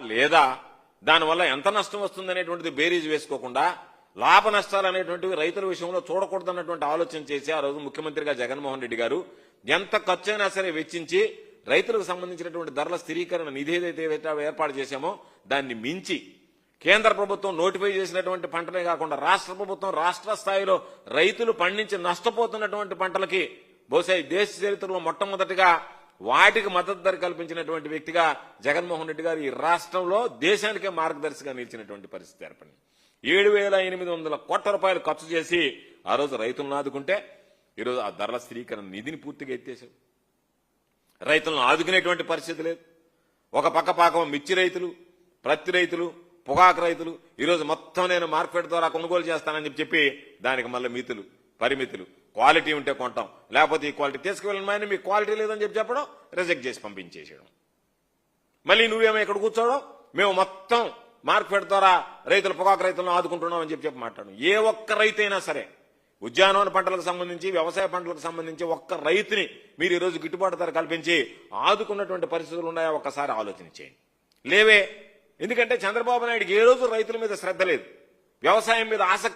లేదా దానివల్ల ఎంత నష్టం వస్తుంది అనేటువంటిది బేరీజ్ వేసుకోకుండా లాభ నష్టాలు అనేటువంటివి రైతుల విషయంలో చూడకూడదన్నటువంటి ఆలోచన చేసి ఆ రోజు ముఖ్యమంత్రిగా జగన్మోహన్ రెడ్డి గారు ఎంత ఖర్చైనా సరే వెచ్చించి రైతులకు సంబంధించినటువంటి ధరల స్థిరీకరణ నిధి ఏదైతే ఏర్పాటు చేశామో దాన్ని మించి కేంద్ర ప్రభుత్వం నోటిఫై చేసినటువంటి పంటలే కాకుండా రాష్ట్ర ప్రభుత్వం రాష్ట్ర స్థాయిలో రైతులు పండించి నష్టపోతున్నటువంటి పంటలకి బహుశా ఈ దేశ చరిత్రలో మొట్టమొదటిగా వాటికి మద్దతు ధర కల్పించినటువంటి వ్యక్తిగా జగన్మోహన్ రెడ్డి గారు ఈ రాష్ట్రంలో దేశానికే మార్గదర్శిగా నిలిచినటువంటి పరిస్థితి ఏర్పడింది. ఏడు వేల ఎనిమిది వందల కోట్ల రూపాయలు ఖర్చు చేసి ఆ రోజు రైతులను ఆదుకుంటే ఈరోజు ఆ ధరల స్థిరీకరణ నిధిని పూర్తిగా ఎత్తేసారు రైతులను ఆదుకునేటువంటి పరిస్థితి లేదు. ఒక పక్క పాకం మిర్చి రైతులు ప్రత్తి రైతులు పొగాకు రైతులు ఈరోజు మొత్తం నేను మార్కెట్ ద్వారా కొనుగోలు చేస్తానని చెప్పి చెప్పి దానికి మళ్ళీ మితులు పరిమితులు. క్వాలిటీ ఉంటే కొంటాం. లేకపోతే ఈ క్వాలిటీ తీసుకువెళ్ళమని మీకు క్వాలిటీ లేదని చెప్పి చెప్పడం రిజెక్ట్ చేసి పంపించేసేయడం మళ్ళీ నువ్వేమో ఇక్కడ కూర్చోవడం మేము మొత్తం మార్కెట్ ద్వారా రైతులు పొగాకు రైతులను ఆదుకుంటున్నాం అని చెప్పి చెప్పి మాట్లాడడం. ఏ ఒక్క రైతు అయినా సరే ఉద్యానవన పంటలకు సంబంధించి వ్యవసాయ పంటలకు సంబంధించి ఒక్క రైతుని మీరు ఈరోజు గిట్టుబాటు ధర కల్పించి ఆదుకున్నటువంటి పరిస్థితులు ఉన్నాయా? ఒక్కసారి ఆలోచన చేయండి. లేవే. ఎందుకంటే చంద్రబాబు నాయుడికి ఏ రోజు రైతుల మీద శ్రద్ధ లేదు. వ్యవసాయం మీద ఆసక్తి